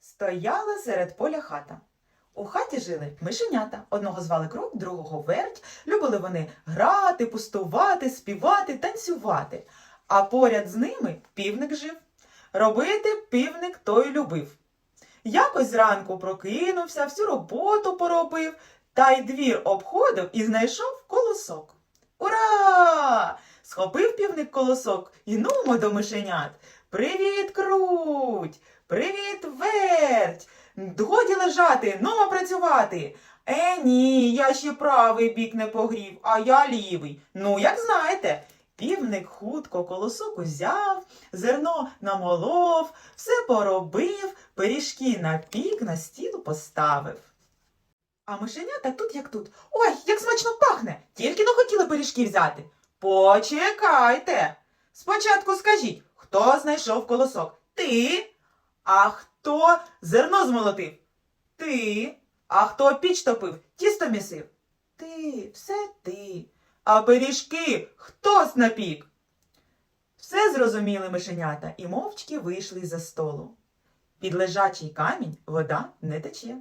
Стояла серед поля хата. У хаті жили мишенята. Одного звали крок, другого верть. Любили вони грати, пустувати, співати, танцювати. А поряд з ними півник жив. Робити півник той любив. Якось зранку прокинувся, всю роботу поробив, та й двір обходив і знайшов колосок. Ура! Схопив півник колосок і нумо до мишенят. Привіт, круть! Привіт, верть! Годі лежати, нумо працювати. Е, ні, я ще правий бік не погрів, а я лівий. Ну, як знаєте. Півник хутко колосок узяв, зерно намолов, все поробив, пиріжки напік на стіл поставив. А мишенята тут як тут. Ой, як смачно пахне! Тільки не хотіли пиріжки взяти. Почекайте. Спочатку скажіть, хто знайшов колосок? Ти? А хто зерно змолотив? Ти. А хто піч топив, тісто місив? Ти, все ти. А пиріжки хтось напік? Все зрозуміли мишенята і мовчки вийшли за столу. Під лежачий камінь вода не тече.